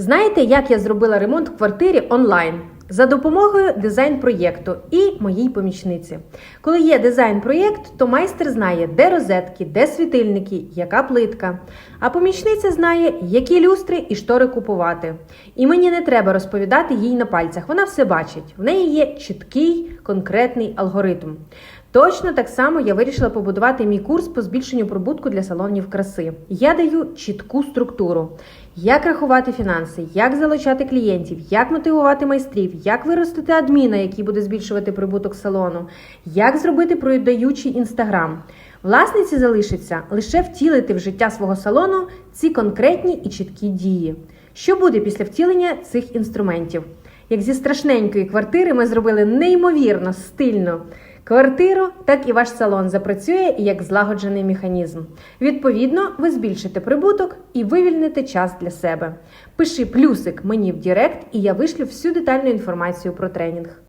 Знаєте, як я зробила ремонт в квартирі онлайн? За допомогою дизайн-проєкту і моїй помічниці. Коли є дизайн-проєкт, то майстер знає, де розетки, де світильники, яка плитка. А помічниця знає, які люстри і штори купувати. І мені не треба розповідати їй на пальцях. Вона все бачить. В неї є чіткий конкретний алгоритм. Точно так само я вирішила побудувати мій курс по збільшенню прибутку для салонів краси. Я даю чітку структуру, як рахувати фінанси, як залучати клієнтів, як мотивувати майстрів, як виростити адміна, який буде збільшувати прибуток салону, як зробити продаючий інстаграм. Власниці залишиться лише втілити в життя свого салону ці конкретні і чіткі дії. Що буде після втілення цих інструментів? Як зі страшненької квартири ми зробили неймовірно стильно квартиру, так і ваш салон запрацює як злагоджений механізм. Відповідно, ви збільшите прибуток і вивільните час для себе. Пиши плюсик мені в Директ, і я вишлю всю детальну інформацію про тренінг.